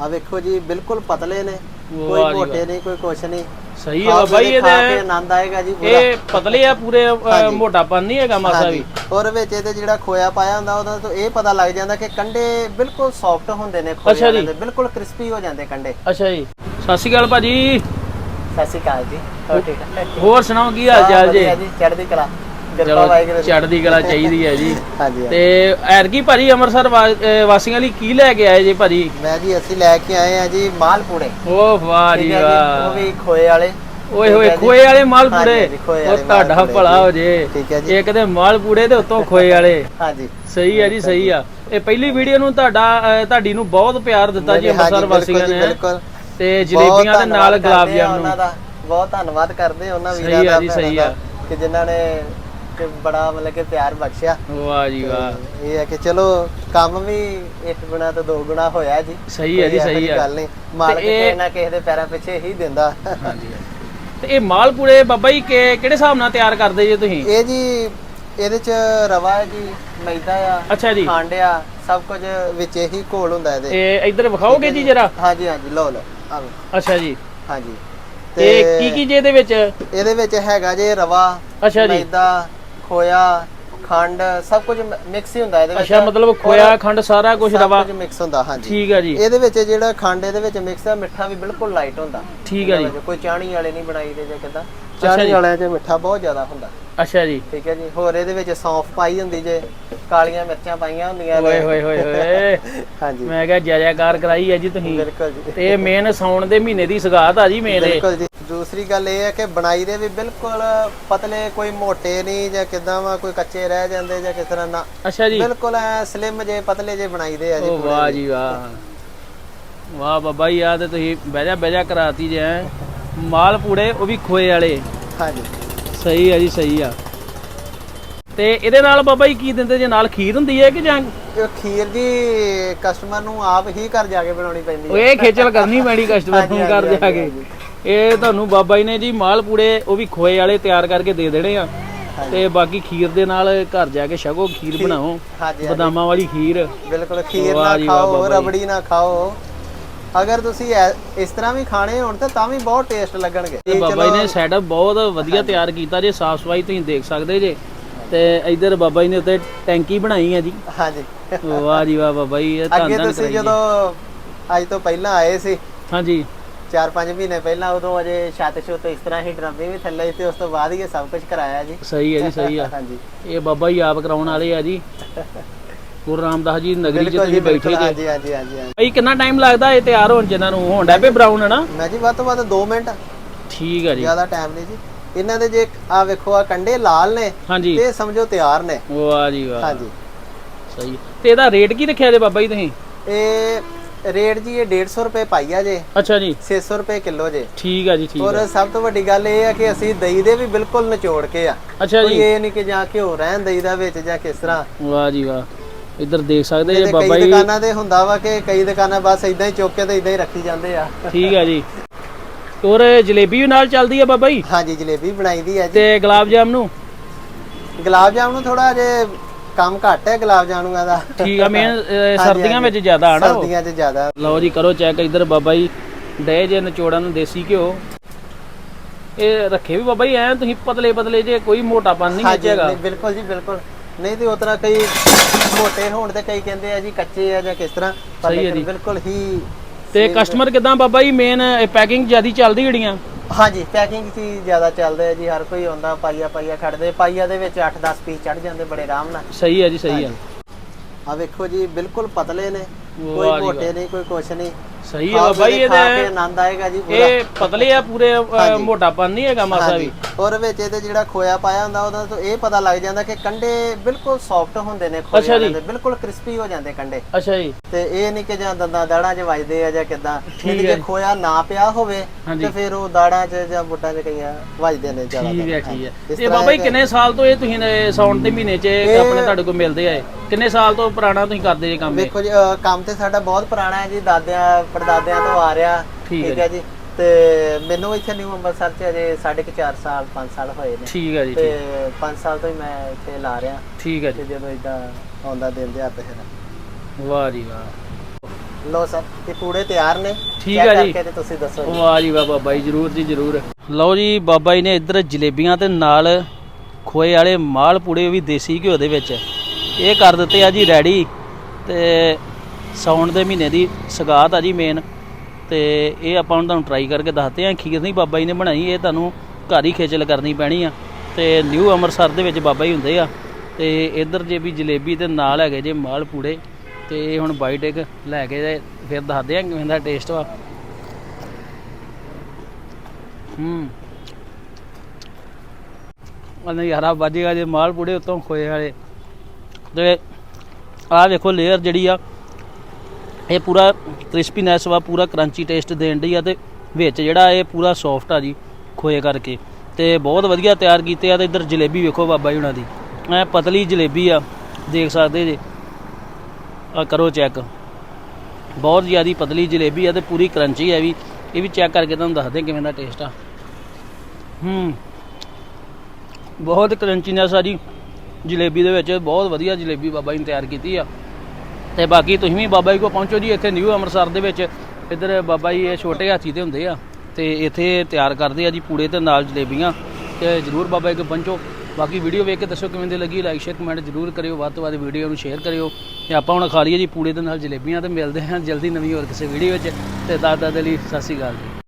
ਆ ਵੇਖੋ ਜੀ ਬਿਲਕੁਲ ਪਤਲੇ ਨੇ। ਕੋਈ ਮੋਟੇ ਨਹੀਂ ਕੋਈ ਕੁਛ ਨਹੀਂ। ਸਹੀ ਆ ਖਾਓ ਬਾਈ ਇਹਦੇ ਆਨੰਦ ਆਏਗਾ ਜੀ ਪੂਰਾ। ਇਹ ਪਤਲੇ ਆ ਪੂਰੇ। ਮੋਟਾਪਨ ਨਹੀਂ ਹੈਗਾ ਮਾਸਾ ਵੀ। ਔਰ ਵਿੱਚ ਇਹਦੇ ਜਿਹੜਾ ਖੋਇਆ ਪਾਇਆ ਹੁੰਦਾ ਉਹਦਾ ਤੋਂ ਇਹ ਪਤਾ ਲੱਗ ਜਾਂਦਾ ਕਿ ਕੰਡੇ ਬਿਲਕੁਲ ਸੌਫਟ ਹੁੰਦੇ ਨੇ ਜੀ। ਦੇ ਬਿਲਕੁਲ ਕ੍ਰਿਸਪੀ ਹੋ ਜਾਂਦੇ ਕੰਡੇ। ਅੱਛਾ ਜੀ। ਸਤਿ ਸ਼੍ਰੀ ਅਕਾਲ ਭਾਜੀ। ਸਤਿ ਸ਼੍ਰੀ ਅਕਾਲ ਜੀ। ਹੋਰ ਠੀਕ ਹੈ ਹੋਰ ਸੁਣਾਓ ਕੀ ਹਾਲ ਚਾਲ ਜੀ ਚੜ੍ਹਦੀ ਕਲਾ। ਚਲੋ। ਚੜ੍ਹਦੀ ਕਲਾ ਚਾਹੀਦੀ ਹੈ ਜੀ। ਹਾਂਜੀ ਤੇ ਐਰਕੀ ਭਾਜੀ ਅੰਮ੍ਰਿਤਸਰ ਵਾਸੀਆਂ ਲਈ ਕੀ ਲੈ ਕੇ ਆਏ ਜੀ ਭਾਜੀ ਮੈਂ ਜੀ ਅਸੀਂ ਲੈ ਕੇ ਆਏ ਆ ਜੀ ਮਾਲਪੂੜੇ। ਓ ਵਾਹ ਜੀ ਵਾਹ। ਉਹ ਵੀ ਖੋਏ ਵਾਲੇ। ਓਏ ਹੋਏ। ਖੋਏ ਵਾਲੇ ਮਾਲਪੂੜੇ? ਉਹ ਤੁਹਾਡਾ ਭਲਾ। ਹੋ ਜੇ। ਇੱਕ ਤੇ ਮਾਲਪੂੜੇ ਤੇ ਉੱਤੋਂ ਖੋਏ ਵਾਲੇ। ਹਾਂਜੀ। ਸਹੀ ਹੈ ਜੀ ਸਹੀ ਆ। ਇਹ ਪਹਿਲੀ ਵੀਡੀਓ ਨੂੰ ਤੁਹਾਡਾ ਤੁਹਾਡੀ ਨੂੰ ਬਹੁਤ ਪਿਆਰ ਦਿੱਤਾ ਜੀ ਅੰਮ੍ਰਿਤਸਰ ਵਾਸੀਆਂ ਨੇ। ਬਿਲਕੁਲ। ਤੇ ਜਲੇਬੀਆਂ ਦੇ ਨਾਲ ਗੁਲਾਬ ਜਾਮਨ ਬਹੁਤ ਧੰਨਵਾਦ ਕਰਦੇ ਉਹਨਾਂ ਸਹੀ ਵੀਰਾਂ ਆ ਦਾ ਜੀ, ਸਹੀ ਆ। ਕਿ ਜਿਨ੍ਹਾਂ ਨੇ ਕਿ ਬੜਾ ਮਤਲਬ ਕਿ ਪਿਆਰ ਬਖਸ਼ਿਆ। ਵਾਹ ਜੀ ਵਾਹ। ਤੇ ਇਹ ਹੈ ਕਿ ਚਲੋ ਕੰਮ ਵੀ ਇੱਕ ਗੁਣਾ ਤੋਂ ਦੋ ਗੁਣਾ ਹੋਇਆ ਜੀ। ਸਹੀ ਹੈ ਜੀ, ਇਹੋ ਸਹੀ ਹੈ। ਗੱਲ ਨਹੀਂ। ਮਾਲਕ ਤੇ ਇਹ- ਕਿਸੇ ਨਾ ਕਿਸੇ ਦੇ ਪੈਰਾਂ ਪਿੱਛੇ ਹੀ ਦਿੰਦਾ। ਹਾਂਜੀ। ਤੇ ਇਹ ਮਾਲਪੂੜੇ ਬਾਬਾ ਜੀ ਕਿ- ਕਿਹੜੇ ਹਿਸਾਬ ਨਾਲ ਤਿਆਰ ਕਰਦੇ ਜੀ ਤੁਸੀਂ? ਇਹ ਜੀ ਇਹਦੇ ਚ ਰਵਾ ਹੈ ਜੀ ਮੈਦਾ ਆ ਅੱਛਾ ਜੀ। ਖੰਡ ਆ ਸਭ ਕੁਝ ਵਿੱਚ ਹੀ ਘੋਲ ਹੁੰਦਾ ਇਹਦੇ। ਇਹ ਇੱਧਰ ਵਿਖਾਓਗੇ ਜੀ ਜਰਾ? ਹਾਂਜੀ ਹਾਂਜੀ ਲਓ ਲਓ ਲਓ। ਅੱਛਾ ਜੀ। ਹਾਂਜੀ। ਤੇ ਕੀ ਕੀ ਜੀ ਇਹਦੇ ਵਿੱਚ? ਇਹਦੇ ਵਿੱਚ ਹੈਗਾ ਜੇ ਰਵਾ ਅੱਛਾ ਜੀ। ਮੈਦਾ ਖੋਇਆ ਖੰਡ ਸਭ ਕੁਝ ਮਿਕਸ ਹੀ ਹੁੰਦਾ ਇਹਦੇ ਵਿੱਚ। ਅੱਛਾ ਮਤਲਬ ਖੋਇਆ ਖੰਡ ਸਾਰਾ ਕੁਝ ਰਵਾ ਕੁਝ ਮਿਕਸ ਹੁੰਦਾ ਹਾਂਜੀ। ਠੀਕ ਹੈ ਜੀ। ਇਹਦੇ ਵਿੱਚ ਜਿਹੜਾ ਖੰਡ ਇਹਦੇ ਵਿੱਚ ਮਿਕਸ ਆ ਮਿੱਠਾ ਵੀ ਬਿਲਕੁਲ ਲਾਈਟ ਹੁੰਦਾ। ਠੀਕ ਹੈ ਜੀ। ਕੋਈ ਚਾਣੀ ਵਾਲੇ ਨਹੀਂ ਬਣਾਈ ਦੇ ਜਾਂ ਕਿਦਾਂ। ਚਾਣੀ ਵਾਲਿਆਂ 'ਚ ਮਿੱਠਾ ਬਹੁਤ ਜ਼ਿਆਦਾ ਹੁੰਦਾ। ਅੱਛਾ ਜੀ। ਠੀਕ ਹੈ ਜੀ ਹੋਰ ਇਹਦੇ ਵਿੱਚ ਸੌਂਫ ਪਾਈ ਹੁੰਦੀ ਜੇ ਕਾਲੀਆਂ ਮਿਰਚਾਂ ਪਾਈਆਂ ਹੁੰਦੀਆਂ ਓਏ ਹੋਏ ਹੋਏ ਹੋਏ ਹਾਂਜੀ। ਮੈਂ ਕਿਹਾ ਜੈ ਜੈਕਾਰ ਕਰਾਈ ਹੈ ਜੀ ਤੁਸੀਂ। ਬਿਲਕੁਲ ਜੀ। ਤੇ ਮੇਨ ਸਾਉਣ ਦੇ ਮਹੀਨੇ ਦੀ ਸਗਾਤ ਆ ਜੀ ਇਹ। ਬਿਲਕੁਲ ਜੀ। ਦੂਸਰੀ ਗੱਲ ਇਹ ਹੈ ਕਿ ਬਣਾਈ ਦੇ ਵੀ ਬਿਲਕੁਲ ਪਤਲੇ ਕੋਈ ਮੋਟੇ ਨਹੀਂ ਜਾਂ ਕਿਦਾਂ ਵਾ ਕੋਈ ਕੱਚੇ ਰਹਿ ਜਾਂਦੇ ਜਾਂ ਕਿਸ ਤਰ੍ਹਾਂ ਨਾ। ਅੱਛਾ ਜੀ। ਬਿਲਕੁਲ ਐ ਸਲਿਮ ਜੇ ਪਤਲੇ ਜੇ ਬਣਾਈ ਦੇ ਆ ਜੀ ਵਾਹ। ਜੀ ਵਾਹ। ਵਾਹ ਬਾਬਾ ਜੀ ਆ ਤੇ ਤੁਸੀਂ ਬਹਿਜਾ ਬਹਿਜਾ ਕਰਾਤੀ ਜੇ ਹੈਂ। ਮਾਲ ਪੂੜੇ ਉਹ ਵੀ ਖੋਏ ਵਾਲੇ। ਹਾਂਜੀ। ਸਹੀ ਆ ਜੀ ਸਹੀ ਆ। ਤੇ ਇਹਦੇ ਨਾਲ ਬਾਬਾ ਜੀ ਕੀ ਦਿੰਦੇ? ਜੇ ਨਾਲ ਖੀਰ ਹੁੰਦੀ ਹੈ ਕਿ ਜਾਂ ਇਹ ਖੀਰ ਜੀ ਕਸਟਮਰ ਨੂੰ ਆਪ ਹੀ ਘਰ ਜਾ ਕੇ ਬਣਾਉਣੀ ਪੈਂਦੀ ਉਹ ਹੈ ਇਹ ਖੇਚਲ ਕਰਨੀ ਪੈਣੀ ਕਸਟਮਰ ਨੂੰ ਕਰ ਹਾਂਜੀ, ਜਾ ਕੇ। ਇਹ ਤੁਹਾਨੂੰ ਬਾਬਾ ਜੀ ਨੇ ਜੀ ਮਾਲ ਪੂੜੇ ਉਹ ਵੀ ਖੋਏ ਵਾਲੇ ਤਿਆਰ ਕਰਕੇ ਦੇ ਦੇਣੇ ਆ। ਤੇ ਬਾਕੀ ਖੀਰ ਦੇ ਨਾਲ ਘਰ ਜਾ ਕੇ ਛਕੋ ਖੀਰ ਬਣਾਓ। ਬਦਾਮਾਂ ਵਾਲੀ ਖੀਰ। ਬਿਲਕੁਲ ਖੀਰ ਨਾ ਖਾਓ। ਰਬੜੀ ਨਾ ਖਾਓ। ਅਗਰ ਤੁਸੀਂ ਇਸ ਤਰ੍ਹਾਂ ਵੀ ਖਾਣੇ ਹੋਣ ਤਾਂ ਤਾਂ ਵੀ ਬਹੁਤ ਟੇਸਟ ਲੱਗਣਗੇ। ਤੇ ਬਾਬਾ ਜੀ ਨੇ ਸੈਟਅਪ ਬਹੁਤ ਵਧੀਆ ਤਿਆਰ ਕੀਤਾ ਜੇ ਸਾਫ਼ ਸਫ਼ਾਈ ਤੁਸੀਂ ਦੇਖ ਸਕਦੇ ਜੇ। ਤੇ ਇੱਧਰ ਬਾਬਾ ਜੀ ਨੇ ਉੱਤੇ ਟੈਂਕੀ ਬਣਾਈ ਆ ਜੀ। ਹਾਂਜੀ। ਵਾਹ ਜੀ ਵਾਹ ਬਾਬਾ ਜੀ ਇਹ ਧੰਨ ਅੱਗੇ ਤੁਸੀਂ ਜਦੋਂ ਅੱਜ ਤੋਂ ਪਹਿਲਾਂ ਆਏ ਸੀ ਹਾਂਜੀ। 4-5 ਮਹੀਨੇ ਪਹਿਲਾਂ ਉਦੋਂ ਅਜੇ ਛੱਤ ਛੁੱਤ ਇਸ ਤਰ੍ਹਾਂ ਹੀ ਡਰਮੇ ਵੀ ਥੱਲੇ ਸੀ ਤੇ ਉਸ ਤੋਂ ਬਾਅਦ ਹੀ ਇਹ ਸਭ ਕੁਝ ਕਰਾਇਆ ਜੀ। ਸਹੀ ਹੈ ਜੀ ਸਹੀ ਆ। ਹਾਂਜੀ। ਇਹ ਬਾਬਾ ਜੀ ਆਪ ਕਰਾਉਣ ਵਾਲੇ ਆ ਜੀ। ਗੁਰੂ ਰਾਮਦਾਸ ਜੀ ਨਗਰੀ 'ਚ ਬਿਲਕੁਲ ਜੀ ਤੁਸੀਂ ਬੈਠੇ ਜੇ। ਹਾਂਜੀ ਹਾਂਜੀ ਹਾਂਜੀ ਹਾਂਜੀ। ਭਾਈ ਕਿੰਨਾ ਟਾਈਮ ਲੱਗਦਾ ਇਹ ਤਿਆਰ ਹੋਣ ਇਹਨਾਂ ਨੂੰ ਹੋਣ ਡੈ ਪਏ ਬਰਾਊਨ ਹਨਾ? ਮੈਂ ਜੀ ਵੱਧ ਤੋਂ ਵੱਧ 2 ਮਿੰਟ। ਠੀਕ ਆ ਜੀ। ਜ਼ਿਆਦਾ ਟਾਈਮ ਨਹੀਂ ਜੀ। ਇਹਨਾਂ ਦੇ ਜੇ ਆ ਵੇਖੋ ਆ ਕੰਡੇ ਲਾਲ ਨੇ ਹਾਂਜੀ। ਤੇ ਸਮਝੋ ਤਿਆਰ ਨੇ। ਵਾਹ ਜੀ ਵਾਹ। ਹਾਂਜੀ। ਸਹੀ। ਤੇ ਇਹਦਾ ਰੇਟ ਕੀ ਰੱਖਿਆ ਜੇ ਬਾਬਾ ਜੀ ਤੁਸੀਂ? ਇਹ ਰੇਟ ਜੀ ਇਹ 150 ਰੁਪਏ ਪਾਈਆ ਜੇ। ਅੱਛਾ ਜੀ। 600 ਰੁਪਏ ਕਿਲੋ ਜੇ। ਠੀਕ ਆ ਜੀ ਠੀਕ ਔਰ ਆ ਸਭ ਤੋਂ ਵੱਡੀ ਗੱਲ ਇਹ ਹੈ ਕਿ ਅਸੀਂ ਦਹੀਂ ਦੇ ਵੀ ਬਿਲਕੁਲ ਨਿਚੋੜ ਕੇ ਆ। ਅੱਛਾ ਕੋਈ ਜੀ ਇਹ ਨਹੀਂ ਕਿ ਜਾਂ ਘਿਓ ਰਹਿਣ ਦਹੀਂ ਦਾ ਵਿੱਚ ਜਾਂ ਕਿਸ ਤਰ੍ਹਾਂ। ਵਾਹ ਜੀ ਵਾਹ। ਇੱਧਰ ਦੇਖ ਸਕਦੇ ਜੇ ਬਾਬਾ ਕਈ ਜੀ। ਦੁਕਾਨਾਂ ਤੇ ਹੁੰਦਾ ਵਾ ਕਿ ਕਈ ਦੁਕਾਨਾਂ ਬਸ ਇਦਾਂ ਹੀ ਚੁੱਕ ਕੇ ਤੇ ਇਦਾਂ ਹੀ ਰੱਖੀ ਜਾਂਦੇ ਆ। ਠੀਕ ਆ ਜੀ। ਔਰ ਜਲੇਬੀ ਵੀ ਨਾਲ ਚੱਲਦੀ ਆ ਬਾਬਾ ਜੀ? ਹਾਂਜੀ ਜਲੇਬੀ ਬਣਾਈ ਦੀ ਹੈ ਜੀ। ਤੇ ਗੁਲਾਬ ਜਾਮ ਨੂੰ? ਗੁਲਾਬ ਜਾਮਨ ਨੂੰ ਥੋੜਾ ਜੇ ਕੰਮ ਘੱਟ ਹੈ ਗੁਲਾਬ ਜਾਮਨੂਆਂ ਦਾ। ਠੀਕ ਆ ਮੇਨ ਸਰਦੀਆਂ ਵਿੱਚ ਜ਼ਿਆਦਾ ਆਣਾ ਸਰਦੀਆਂ 'ਚ ਜ਼ਿਆਦਾ। ਲਓ ਜੀ ਕਰੋ ਚੈੱਕ ਇੱਧਰ ਬਾਬਾ ਜੀ। ਡੇ ਜੇ ਨਚੋੜਾਂ ਨੂੰ ਦੇਸੀ ਘਿਓ। ਇਹ ਰੱਖੇ ਵੀ ਬਾਬਾ ਜੀ ਐ ਤੁਸੀਂ ਪਤਲੇ ਪਤਲੇ ਜੇ ਕੋਈ ਮੋਟਾਪਨ ਨਹੀਂ ਹੈਗਾ। ਬਿਲਕੁਲ ਜੀ ਬਿਲਕੁਲ। ਨਹੀਂ ਤੇ ਉਤਰਾ ਕਈ ਮੋਟੇ ਹੋਣ ਤੇ ਕਈ ਕਹਿੰਦੇ ਆ ਜੀ ਕੱਚੇ ਆ ਜਾਂ ਕਿਸ ਤਰ੍ਹਾਂ ਪਰ ਸਹੀ ਹੈ ਲੇਕਿਨ ਜੀ। ਬਿਲਕੁਲ ਹੀ ਤੇ ਕਸਟਮਰ ਕਿਦਾਂ ਬਾਬਾ ਜੀ ਮੇਨ ਪੈਕਿੰਗ ਜਿਆਦੀ ਚੱਲਦੀ ਜਿਹੜੀਆਂ? ਹਾਂਜੀ ਪੈਕਿੰਗ ਚ ਜ਼ਿਆਦਾ ਚੱਲਦੇ ਆ ਜੀ ਹਰ ਕੋਈ ਆਉਂਦਾ ਪਾਈਆ ਪਾਈਆ ਖੜਦੇ ਪਾਈਆ ਦੇ ਵਿੱਚ 8-10 ਪੀਸ ਚੜ ਜਾਂਦੇ ਬੜੇ ਆਰਾਮ ਨਾਲ। ਸਹੀ ਹੈ ਜੀ ਸਹੀ ਹੈ। ਆ ਵੇਖੋ ਜੀ ਬਿਲਕੁਲ ਪਤਲੇ ਨੇ ਵਾਹ ਕੋਈ ਮੋਟੇ ਨਹੀਂ ਕੋਈ ਕੁਛ ਨਹੀਂ। ਸਹੀ ਹੈ ਬਾਬਾ ਜੀ ਤੇ ਖਾ ਕੇ ਇਹਦੇ ਆਨੰਦ ਆਏਗਾ ਜੀ ਪੂਰਾ। ਇਹ ਪਤਲੇ ਆ ਪੂਰੇ ਅ, ਹਾਂਜੀ। ਮੋਟਾਪਨ ਨਹੀਂ ਹੈਗਾ ਮਾਸਾ ਵੀ ਔਰ ਵਿੱਚ ਇਹਦੇ ਜਿਹੜਾ ਖੋਇਆ ਪਾਇਆ ਹੁੰਦਾ ਉਹਦਾ ਤੋਂ ਇਹ ਪਤਾ ਲੱਗ ਜਾਂਦਾ ਕਿ ਕੰਡੇ ਬਿਲਕੁਲ ਸੌਫਟ ਹੁੰਦੇ ਨੇ। ਵਾਲੇ ਦੇ ਬਿਲਕੁਲ ਕ੍ਰਿਸਪੀ ਹੋ ਜਾਂਦੇ ਕੰਡੇ। ਅੱਛਾ ਜੀ। ਤੇ ਇਹ ਨਹੀਂ ਕਿ ਜਾਂ ਦੰਦਾਂ ਦਾੜਾਂ 'ਚ ਵੱਜਦੇ ਆ ਜਾਂ ਕਿਦਾਂ ਠੀਕ ਜੇ ਹੈ। ਖੋਇਆ ਨਾ ਪਿਆ ਹੋਵੇ। ਤੇ ਫਿਰ ਉਹ ਦਾੜਾਂ 'ਚ ਜਾਂ ਬੁੱਟਾਂ 'ਚ ਕਈਆਂ ਵੱਜਦੇ ਨੇ ਜ਼ਿਆਦਾ ਠੀਕ ਹੈ ਠੀਕ ਹੈ। ਤੇ ਬਾਬਾ ਜੀ ਕਿੰਨੇ ਸਾਲ ਤੋਂ ਇਹ ਤੁਸੀਂ ਨੇ ਸਾਉਣ ਦੇ ਮਹੀਨੇ 'ਚ ਇਹ- ਆਪਣੇ ਤੁਹਾਡੇ ਕੋਲ ਮਿਲਦੇ ਆਏ? ਕਿੰਨੇ ਸਾਲ ਤੋਂ ਪੁਰਾਣਾ ਤੁਸੀਂ ਕਰਦੇ ਜੇ ਕੰਮ ਇਹ? ਵੇਖੋ ਜੀ ਕੰਮ ਤੇ ਸਾਡਾ ਬਹੁਤ ਪੁਰਾਣਾ ਹੈ ਜੀ ਦਾਦਿਆਂ ਪੜਦਾਦਿਆਂ ਤੋਂ ਆ ਰਿਹਾ। ਠੀਕ ਹੈ ਜੀ। ਤੇ ਮੈਨੂੰ ਇੱਥੇ ਨਿਊ ਅੰਮ੍ਰਿਤਸਰ 'ਚ ਅਜੇ 4.5 ਸਾਲ 5 ਸਾਲ ਹੋਏ ਨੇ। ਠੀਕ ਹੈ ਜੀ ਤੇ ਠੀਕ- 5 ਸਾਲ ਤੋਂ ਹੀ ਮੈਂ ਇੱਥੇ ਲਾ ਰਿਹਾ। ਠੀਕ ਹੈ ਤੇ ਜੀ ਜਦੋਂ ਇਦਾਂ ਆਉਂਦਾ ਦਿਨ ਦਿਹਾੜ ਤੇ ਫਿਰ। ਵਾਹ ਜੀ ਵਾਹ। ਲੋ ਸਰ ਇਹ ਪੂੜੇ ਤਿਆਰ ਨੇ। ਠੀਕ Check ਆ ਜੀ। ਕਰਕੇ ਤੇ ਤੁਸੀਂ ਦੱਸੋ ਜੀ। ਵਾਹ ਜੀ ਵਾਹ ਬਾਬਾ ਜੀ ਜਰੂਰ ਜੀ ਜਰੂਰ। ਲਓ ਜੀ ਬਾਬਾ ਜੀ ਨੇ ਇੱਧਰ ਜਲੇਬੀਆਂ ਤੇ ਨਾਲ ਖੋਏ ਵਾਲੇ ਮਾਲ ਪੂੜੇ ਵੀ ਦੇਸੀ ਘਿਓ ਦੇ ਵਿੱਚ। ਇਹ ਕਰ ਦਿੱਤੇ ਆ ਜੀ ਰੈਡੀ ਤੇ ਸਾਉਣ ਦੇ ਮਹੀਨੇ ਦੀ ਸਗਾਤ ਆ ਜੀ ਮੇਨ ਤੇ ਇਹ ਆਪਾਂ ਹੁਣ ਤੁਹਾਨੂੰ ਟਰਾਈ ਕਰਕੇ ਦੱਸਦੇ ਆ ਖੀਰ ਨਹੀਂ ਬਾਬਾ ਜੀ ਨੇ ਬਣਾਈ, ਇਹ ਤੁਹਾਨੂੰ ਘਰ ਹੀ ਖੇਚਲ ਕਰਨੀ ਪੈਣੀ ਆ। ਤੇ ਨਿਊ ਅੰਮ੍ਰਿਤਸਰ ਦੇ ਵਿੱਚ ਬਾਬਾ ਜੀ ਹੁੰਦੇ ਆ। ਤੇ ਇੱਧਰ ਜੇ ਵੀ ਜਲੇਬੀ ਤੇ ਨਾਲ ਹੈਗੇ ਜੇ ਮਾਲ ਪੂੜੇ, ਤੇ ਹੁਣ ਬਾਈਟ ਇੱਕ ਲੈ ਕੇ ਤੇ ਫਿਰ ਦੱਸਦੇ ਆ ਕਿਵੇਂ ਦਾ ਟੇਸਟ ਵਾ। ਹੂੰ। ਉਹਨੇ ਯਾਰਾ ਵੱਜੇਗਾ ਜੇ ਮਾਲ ਪੂੜੇ ਉਤੋਂ ਖੋਏ ਵਾਲੇ। ਤੇ ਆਹ ਵੇਖੋ ਲੇਅਰ ਜਿਹੜੀ ਆ, ਇਹ ਪੂਰਾ ਕ੍ਰਿਸਪੀਨੈਸ ਵਾ, ਪੂਰਾ ਕਰੰਚੀ ਟੇਸਟ ਦੇਣ ਦੀ ਆ ਤੇ ਵਿੱਚ ਜਿਹੜਾ ਇਹ ਪੂਰਾ ਸੌਫਟ ਆ ਜੀ, ਖੋਏ ਕਰਕੇ। ਤੇ ਬਹੁਤ ਵਧੀਆ ਤਿਆਰ ਕੀਤੇ ਆ ਤੇ ਇੱਧਰ ਜਲੇਬੀ ਵੇਖੋ ਬਾਬਾ ਜੀ ਉਹਨਾਂ ਦੀ। ਐ ਪਤਲੀ ਜਲੇਬੀ ਆ, ਦੇਖ ਸਕਦੇ ਜੇ। ਆ ਕਰੋ ਚੈੱਕ ਬਹੁਤ ਜ਼ਿਆਦੀ ਪਤਲੀ ਜਲੇਬੀ ਆ ਤੇ ਪੂਰੀ ਕਰੰਚੀ ਹੈ ਵੀ। ਇਹ ਵੀ ਚੈੱਕ ਕਰਕੇ ਤੁਹਾਨੂੰ ਦੱਸਦੇ ਕਿਵੇਂ ਦਾ ਟੇਸਟ ਆ। ਹੂੰ। ਬਹੁਤ ਕਰੰਚੀਨੈਸ ਆ ਜੀ। ਜਲੇਬੀ ਦੇ ਵਿੱਚ ਬਹੁਤ ਵਧੀਆ ਜਲੇਬੀ ਬਾਬਾ ਜੀ ਨੇ ਤਿਆਰ ਕੀਤੀ ਆ। ਤੇ ਬਾਕੀ ਤੁਸੀਂ ਵੀ ਬਾਬਾ ਜੀ ਕੋਲ ਪਹੁੰਚੋ ਜੀ, ਇੱਥੇ ਨਿਊ ਅੰਮ੍ਰਿਤਸਰ ਦੇ ਵਿੱਚ। ਇੱਧਰ ਬਾਬਾ ਜੀ ਇਹ ਛੋਟੇ ਹਾਥੀ ਤੇ ਹੁੰਦੇ ਆ, ਤੇ ਇੱਥੇ ਤਿਆਰ ਕਰਦੇ ਆ ਜੀ ਪੂੜੇ ਤੇ ਨਾਲ ਜਲੇਬੀਆਂ, ਤੇ ਜਰੂਰ ਬਾਬਾ ਜੀ ਕੋ ਪਹੁੰਚੋ। ਬਾਕੀ ਵੀਡੀਓ ਵੇਖ ਕੇ ਦੱਸੋ ਕਿਵੇਂ ਦੀ ਲੱਗੀ ਲਾਈਕ ਸ਼ੇਅਰ ਕਮੈਂਟ ਜਰੂਰ ਕਰਿਓ, ਵੱਧ ਤੋਂ ਵੱਧ ਵੀਡੀਓ ਨੂੰ ਸ਼ੇਅਰ ਕਰਿਓ। ਤੇ ਆਪਾਂ ਹੁਣ ਖਾ ਲਈਏ ਜੀ ਪੂੜੇ ਦੇ ਨਾਲ ਜਲੇਬੀਆਂ ਤੇ ਮਿਲਦੇ ਹਾਂ ਜਲਦੀ ਨਵੀਂ ਹੋਰ ਕਿਸੇ ਵੀਡੀਓ ਵਿੱਚ। ਤੇ ਦਾਦਾ ਦੇ ਲਈ ਸਤਿ ਸ਼੍ਰੀ ਅਕਾਲ ਜੀ।